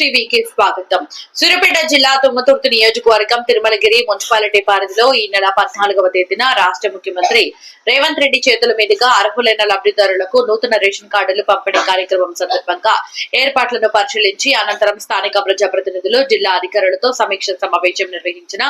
టీవీకి స్వాగతం. సూర్యాపేట జిల్లా తుమ్మతుర్తి నియోజకవర్గం తిరుమలగిరి మున్సిపాలిటీ పరిధిలో ఈ నెల పద్నాలుగవ తేదీన రాష్ట్ర ముఖ్యమంత్రి రేవంత్ రెడ్డి చేతుల మీదుగా అర్హులైన లబ్ధిదారులకు నూతన రేషన్ కార్డులు పంపిణీ కార్యక్రమం సందర్భంగా ఏర్పాట్లను పరిశీలించి అనంతరం స్థానిక ప్రజాప్రతినిధులు జిల్లా అధికారులతో సమీక్ష సమావేశం నిర్వహించిన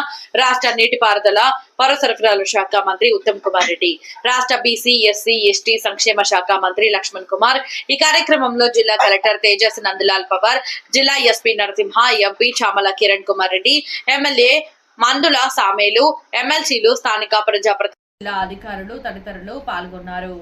రాష్ట్ర నీటిపారుదల పౌర సరఫరాల శాఖ మంత్రి ఉత్తమ్ కుమార్ రెడ్డి రాష్ట్ర బీసీ ఎస్సీ ఎస్టీ సంక్షేమ శాఖ మంత్రి లక్ష్మణ్ కుమార్ ఈ కార్యక్రమంలో జిల్లా కలెక్టర్ తేజస్ నందలాల్ పవార్ జిల్లా SP Narasimha MP Chamala Kiran Kumar Reddy MLA Mandula Samuel ఎమ్మెల్సీలు స్థానిక ప్రజాప్రతి అధికారులు తదితరులు పాల్గొన్నారు.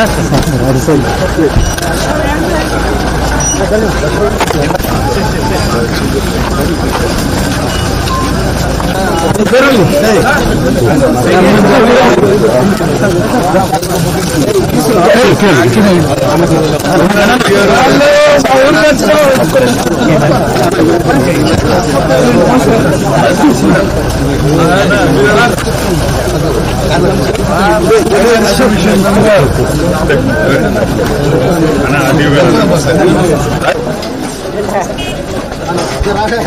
Gracias.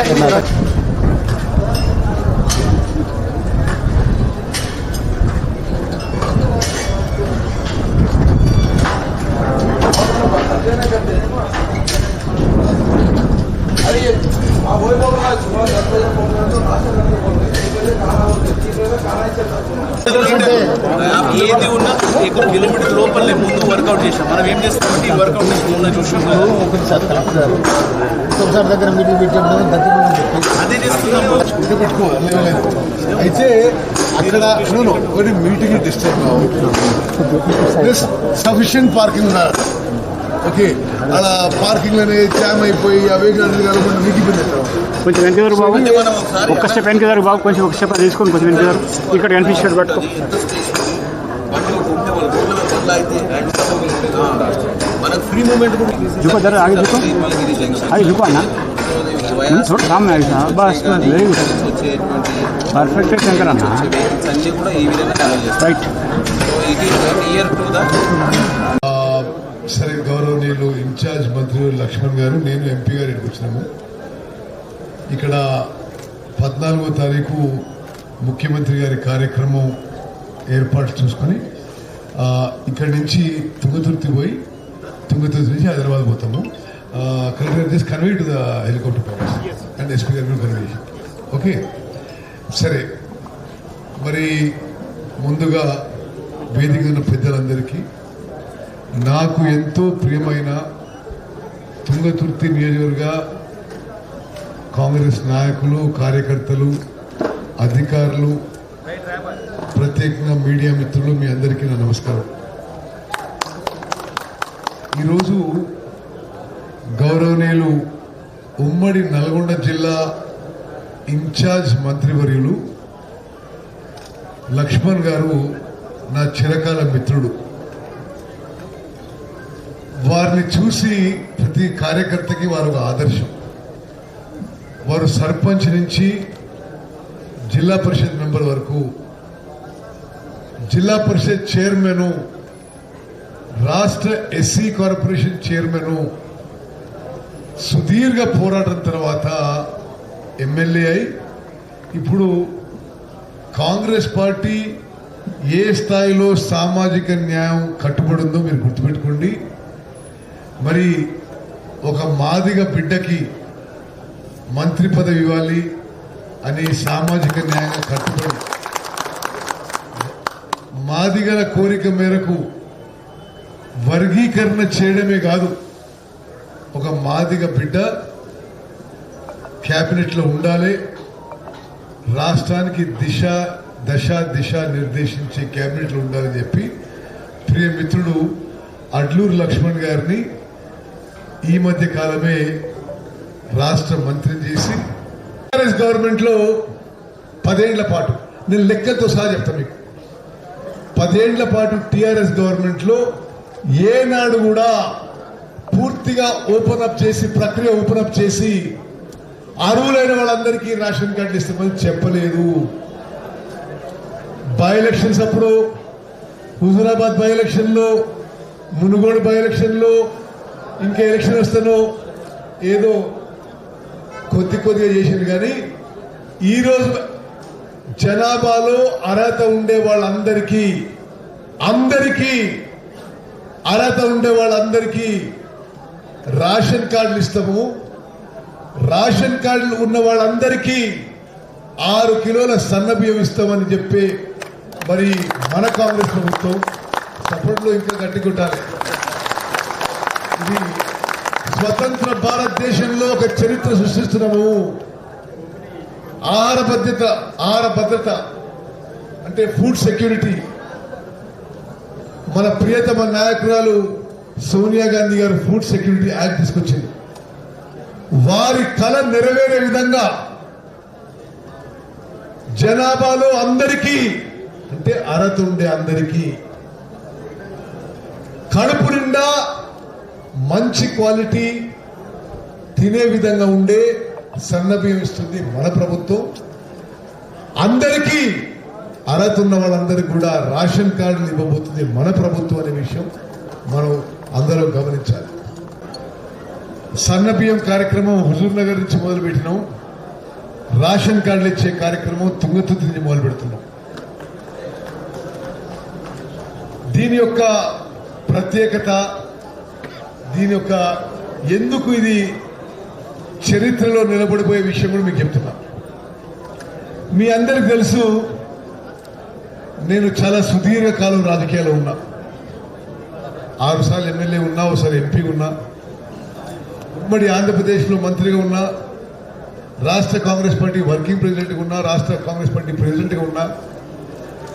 ఏది వర్కౌట్ చూసుకుంటాం ఒకసారి కలెక్టర్ ఒకసారి దగ్గర మీటింగ్ పెట్టినప్పుడు అదే పెట్టుకో. అయితే అక్కడ కొన్ని meeting disturb plus sufficient parking ఉన్నారు ఓకే అలా పార్కింగ్ అనేది జామ్ అయిపోయి అవే మీకు ఇబ్బంది అవుతాం కొంచెం వెనక బాబు. ఒక్క స్టెప్ వెనక బాబు. కొంచెం ఒక స్టెప్ తీసుకొని కొంచెం వెనక ఇక్కడ కనిపించాడు పట్టుకో. మనకు ఫ్రీ మూమెంట్ పర్ఫెక్ట్ శంకర్ అన్న. కూడా సరే గౌరవనీయులు ఇన్ఛార్జ్ మంత్రి లక్ష్మణ్ గారు నేను ఎంపీ గారు ఇక్కడికి వచ్చినాము. ఇక్కడ పద్నాలుగో తారీఖు ముఖ్యమంత్రి గారి కార్యక్రమం ఏర్పాటు చూసుకొని ఇక్కడ ఇక్కడి నుంచి తుంగతుర్తి పోయి తుంగతుర్తి నుంచి హైదరాబాద్ పోతాము. Collector this convey to the helicopter powers and SP గారు కన్వే ఓకే? సరే. మరి ముందుగా వేదిక ఉన్న పెద్దలందరికీ నాకు ఎంతో ప్రియమైన తుంగతుర్తి నియోజకవర్గ కాంగ్రెస్ నాయకులు కార్యకర్తలు అధికారులు ప్రత్యేకంగా మీడియా మిత్రులు మీ అందరికీ నా నమస్కారం. ఈరోజు గౌరవనీయులు ఉమ్మడి నల్గొండ జిల్లా ఇన్ఛార్జ్ మంత్రివర్యులు లక్ష్మణ్ గారు నా చిరకాల మిత్రుడు. వారిని చూసి ప్రతి కార్యకర్తకి వారు ఒక ఆదర్శం. వారు సర్పంచ్ నుంచి జిల్లా పరిషత్ మెంబర్ వరకు జిల్లా పరిషత్ చైర్మన్ రాష్ట్ర ఎస్సీ కార్పొరేషన్ చైర్మన్ సుదీర్ఘ పోరాటం తర్వాత ఎమ్మెల్యే అయి ఇప్పుడు కాంగ్రెస్ పార్టీ ఏ స్థాయిలో సామాజిక న్యాయం కట్టుబడిందో మీరు గుర్తుపెట్టుకోండి. మరి ఒక మాదిగ బిడ్డకి మంత్రి పదవి ఇవ్వాలి అని సామాజిక న్యాయం కట్టుబడి మాదిగల కోరిక మేరకు వర్గీకరణ చేయడమే కాదు ఒక మాదిగ బిడ్డ క్యాబినెట్లో ఉండాలి. రాష్ట్రానికి దిశ దశ దిశ నిర్దేశించే క్యాబినెట్లో ఉండాలని చెప్పి ప్రియ మిత్రుడు అడ్లూరు లక్ష్మణ్ గారిని ఈ మధ్య కాలమే రాష్ట్ర మంత్రి చేసి టీఆర్ఎస్ గవర్నమెంట్లో పదేళ్ళ పాటు నేను లెక్కలతో సహా చెప్తాను మీకు. పదేళ్ళ పాటు టీఆర్ఎస్ గవర్నమెంట్లో ఏనాడు కూడా పూర్తిగా ఓపెన్ అప్ చేసి ప్రక్రియ ఓపెన్ అప్ చేసి అర్హులైన వాళ్ళందరికీ రేషన్ కార్డులు ఇస్తామని చెప్పలేదు. బై ఎలక్షన్స్ అప్పుడు హుజూరాబాద్ బై ఎలక్షన్లో మునుగోడు బై ఎలక్షన్లో ఇంకా ఎలక్షన్ వస్తానో ఏదో కొద్ది కొద్దిగా చేసింది కానీ ఈరోజు జనాభాలో అర్హత ఉండే వాళ్ళందరికీ అందరికీ అర్హత ఉండే వాళ్ళందరికీ రేషన్ కార్డులు ఇస్తాము. రేషన్ కార్డులు ఉన్న వాళ్ళందరికీ ఆరు కిలోల సన్నబియ్యం ఇస్తామని చెప్పి మరి మన కాంగ్రెస్ ప్రభుత్వం సపోర్ట్లో ఇంకా గట్టి ఇది స్వతంత్ర భారతదేశంలో ఒక చరిత్ర సృష్టిస్తున్నాము. ఆహార భద్రత ఆహార భద్రత అంటే ఫుడ్ సెక్యూరిటీ మన ప్రియతమ నాయకురాలు సోనియా గాంధీ గారు ఫుడ్ సెక్యూరిటీ యాక్ట్ తీసుకొచ్చింది. వారి కళ నెరవేరే విధంగా జనాభాలో అందరికీ అంటే అర్హత ఉండే అందరికీ కడుపు నిండా మంచి క్వాలిటీ తినే విధంగా ఉండే సన్నబియ్యం ఇస్తుంది మన ప్రభుత్వం. అందరికీ అర్హత ఉన్న వాళ్ళందరికీ కూడా రేషన్ కార్డులు ఇవ్వబోతుంది మన ప్రభుత్వం అనే విషయం మనం అందరం గమనించాలి. సన్నబియ్యం కార్యక్రమం హుజూర్ నగర్ నుంచి మొదలుపెట్టినాం. రేషన్ కార్డులు ఇచ్చే కార్యక్రమం తుంగతుర్తి నుంచి మొదలు పెడుతున్నాం దీని యొక్క ప్రత్యేకత దీని యొక్క ఎందుకు ఇది చరిత్రలో నిలబడిపోయే విషయం కూడా మీకు చెప్తున్నా. మీ అందరికి తెలుసు నేను చాలా సుదీర్ఘకాలం రాజకీయాల్లో ఉన్నా. ఆరు సార్లు ఎమ్మెల్యే ఉన్నా ఒకసారి ఎంపీ ఉన్నా ఉమ్మడి ఆంధ్రప్రదేశ్లో మంత్రిగా ఉన్నా రాష్ట్ర కాంగ్రెస్ పార్టీ వర్కింగ్ ప్రెసిడెంట్గా ఉన్నా రాష్ట్ర కాంగ్రెస్ పార్టీ ప్రెసిడెంట్గా ఉన్నా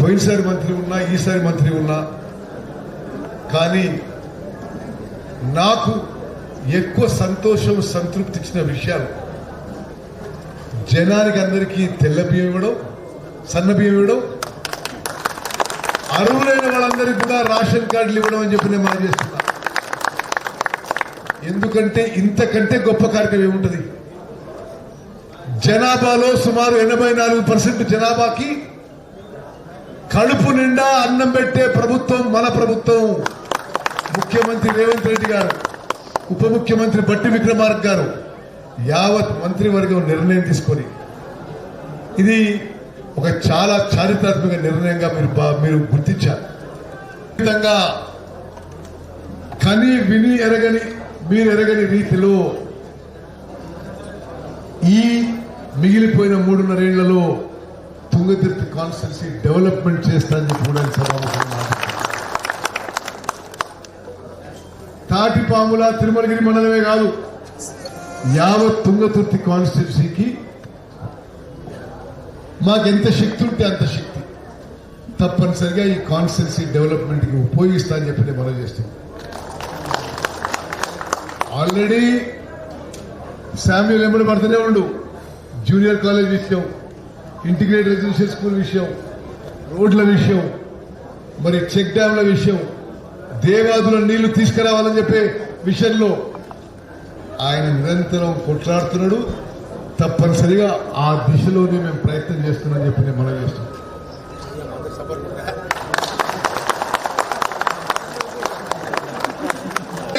పోయినసారి మంత్రి ఉన్నా ఈసారి మంత్రి ఉన్నా కానీ నాకు ఎక్కువ సంతోషం సంతృప్తి ఇచ్చిన విషయాలు. జనానికి అందరికీ తెల్ల బియ్యం ఇవ్వడం సన్న బియ్యం ఇవ్వడం అర్హులైన వాళ్ళందరికీ కూడా రేషన్ కార్డులు ఇవ్వడం అని చెప్పి నేను మనం చేస్తున్నా. ఎందుకంటే ఇంతకంటే గొప్ప కార్యక్రమం ఏముంటుంది? జనాభాలో సుమారు ఎనభై నాలుగు పర్సెంట్ జనాభాకి కడుపు నిండా అన్నం పెట్టే ప్రభుత్వం మన ప్రభుత్వం. ముఖ్యమంత్రి రేవంత్ రెడ్డి గారు. ఉప ముఖ్యమంత్రి బట్టి విక్రమార్క గారు యావత్ మంత్రివర్గం నిర్ణయం తీసుకొని ఇది ఒక చాలా చారిత్రాత్మక నిర్ణయంగా మీరు మీరు గుర్తించారు. విధంగా కని విని ఎరగని మీరు ఎరగని రీతిలో ఈ మిగిలిపోయిన మూడున్నరేళ్ళలో తుంగతిర్తి కాన్స్టిట్యున్సీ డెవలప్మెంట్ చేస్తానని కూడా సమావేశం తాటిపాముల తిరుమలగిరి మండలమే కాదు యావత్ తుంగతుర్తి కాన్స్టిట్యున్సీకి మాకెంత శక్తి ఉంటే అంత శక్తి. తప్పనిసరిగా ఈ కాన్స్టిట్యున్సీ డెవలప్మెంట్కి ఉపయోగిస్తా అని చెప్పి నేను మనం చేస్తున్నాను. ఆల్రెడీ శామ్యుల్ ఎంబడి పడుతూనే ఉండు. జూనియర్ కాలేజ్ విషయం ఇంటిగ్రేటెడ్ రెసిడెన్షియల్ స్కూల్ విషయం రోడ్ల విషయం మరి చెక్ డ్యాంల విషయం దేవాదుల నీళ్ళు తీసుకురావాలని చెప్పే విషయంలో ఆయన నిరంతరం కొట్లాడుతున్నాడు. తప్పనిసరిగా ఆ దిశలోనే మేము ప్రయత్నం చేస్తున్నామని చెప్పి నేను మనం చేస్తున్నాం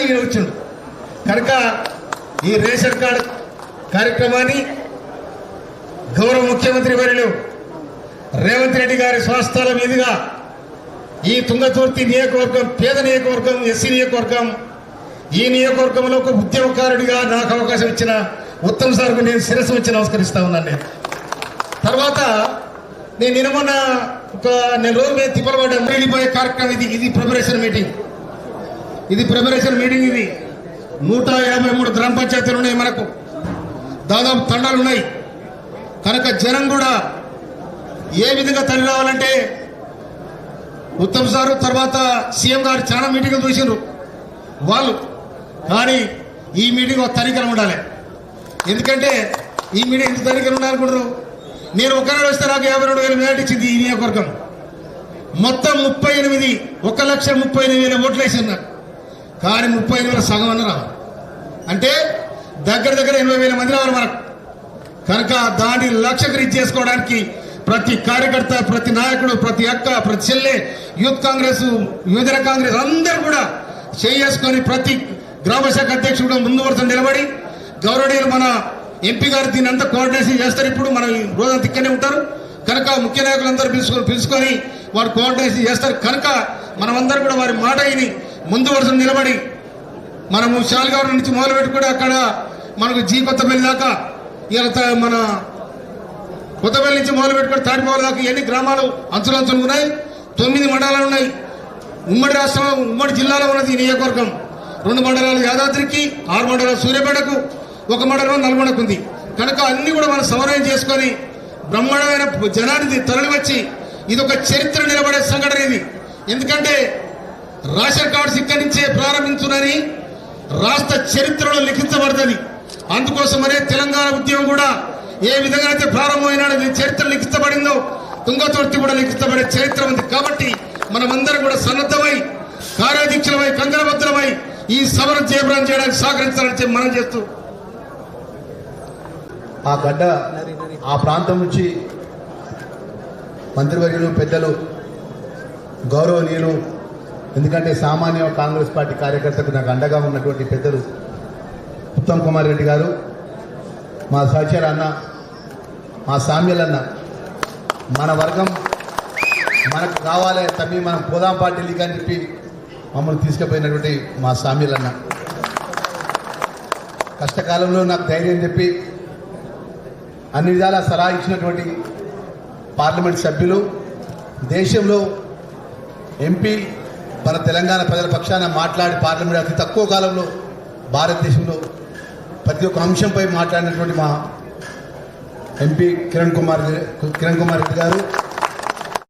ఈయన వచ్చాడు. కనుక ఈ రేషన్ కార్డు కార్యక్రమాన్ని గౌరవ ముఖ్యమంత్రి వర్యులు రేవంత్ రెడ్డి గారి స్వస్థల మీదుగా ఈ తుంగతుర్తి నియోజకవర్గం పేద నియోజకవర్గం ఎస్సీ నియోజకవర్గం ఈ నియోజకవర్గంలో ఒక ఉద్యమకారుడిగా నాకు అవకాశం ఇచ్చిన ఉత్తమ్ సార్కు నేను శిరస్సు వచ్చి నమస్కరిస్తా ఉన్నాను నేను. తర్వాత నేను నిన్న ఒక నెల రోజుల మీద తిప్పలబడ్డ వెళ్ళిపోయే కార్యక్రమం ఇది ఇది ప్రిపరేషన్ మీటింగ్ ఇది ప్రిపరేషన్ మీటింగ్ ఇది. నూట యాభై మూడు గ్రామ పంచాయతీలు ఉన్నాయి మనకు. దాదాపు తండాలు ఉన్నాయి. కనుక జనం కూడా ఏ విధంగా తల్లి రావాలంటే ఉత్తమ్ సారు తర్వాత సీఎం గారు చాలా మీటింగ్లు చూసిండ్రు. వాళ్ళు. కానీ ఈ మీటింగ్ ఒక తనిఖీలు ఉండాలి. ఎందుకంటే ఈ మీటింగ్ ఎంత తనిఖీలు ఉండాలనుకుంటారు నేను ఒకనాడు వస్తే నాకు యాభై రెండు వేల మేట ఇచ్చింది ఈ నియోజకవర్గం. మొత్తం ముప్పై ఎనిమిది ఒక లక్ష ముప్పై ఎనిమిది వేల ఓట్లు వేసి ఉన్నారు కానీ ముప్పై ఎనిమిది వేల సగం అన్న రావాలి. అంటే దగ్గర దగ్గర ఎనభై వేల మంది రావాలి మనకు. కనుక దాన్ని లక్ష్యకరించి చేసుకోవడానికి ప్రతి కార్యకర్త ప్రతి నాయకుడు ప్రతి అక్క ప్రతి చెల్లె యూత్ కాంగ్రెస్ యువజన కాంగ్రెస్ అందరూ కూడా చేసుకొని ప్రతి గ్రామ శాఖ అధ్యక్షుడు ముందు వరుస నిలబడి గౌరవనీయులు మన ఎంపీ గారు దీన్ని అంతా కోఆర్డినేషన్ చేస్తారు. ఇప్పుడు మన ఈ రోజంతా ఇక్కడనే ఉంటారు. కనుక ముఖ్య నాయకులందరూ పిలుచుకొని పిలుచుకొని వారు కోఆర్డినేషన్ చేస్తారు. కనుక మనమందరం కూడా వారి మాట అయిని ముందు వరుస నిలబడి మనము శాలిగౌరవం నుంచి మొదలు పెట్టుకుంటే అక్కడ మనకు జీ కొత్తపల్లి దాకా ఇలా మన కొత్తపల్లి నుంచి మొదలు పెట్టుకుని తాటిపోవాలి దాకా ఎన్ని గ్రామాలు అంచులంచులు ఉన్నాయి? తొమ్మిది మండలాలు ఉన్నాయి. ఉమ్మడి రాష్ట్రం ఉమ్మడి జిల్లాలో ఉన్నది నియోజకవర్గం. రెండు మండలాలు యాదాద్రికి ఆరు మండలాలు సూర్యాపేటకు ఒక మండలం నల్గొండకు ఉంది. కనుక అన్ని కూడా మనం సమన్వయం చేసుకొని బ్రహ్మాండమైన జనాన్ని తరలివచ్చి ఇది ఒక చరిత్ర నిలబడే సంఘటన ఇది. ఎందుకంటే రేషన్ కార్డ్స్ ఇక్కడి నుంచే ప్రారంభించునని రాష్ట్ర చరిత్రలో లిఖించబడుతుంది. అందుకోసమనే తెలంగాణ ఉద్యమం కూడా ఏ విధంగా అయితే ప్రారంభమైనది చరిత్ర లిఖితబడిందో తుంగతుర్తి కూడా లిఖితబడే చరిత్ర ఉంది కాబట్టి మనమందరం కూడా సన్నద్ధమై కార్యాధ్యక్షులమై కంగనభద్రమై ఈ సభను జయప్రదం చేయడానికి సహకరించాలని చెప్పి మనం చేస్తూ ఆ గడ్డ ఆ ప్రాంతం నుంచి మంత్రివర్యులు పెద్దలు గౌరవనీయులు ఎందుకంటే సామాన్య కాంగ్రెస్ పార్టీ కార్యకర్తకు నాకు అండగా ఉన్నటువంటి పెద్దలు ఉత్తమ్ కుమార్ రెడ్డి గారు మా సహచర అన్న మా సామ్యులు మన వర్గం మనకు కావాలి తమ్మి మనం పోదాం పార్టీలకి అని చెప్పి మమ్మల్ని తీసుకుపోయినటువంటి మా సామ్యులన్న. కష్టకాలంలో నాకు ధైర్యం చెప్పి అన్ని విధాల సలహా ఇచ్చినటువంటి పార్లమెంట్ సభ్యులు దేశంలో ఎంపీ మన తెలంగాణ ప్రజల పక్షాన మాట్లాడి పార్లమెంట్ అతి తక్కువ కాలంలో భారతదేశంలో ప్రతి ఒక్క అంశంపై మాట్లాడినటువంటి మా ఎంపీ కిరణ్ కుమార్ కిరణ్ కుమార్ రెడ్డి గారు.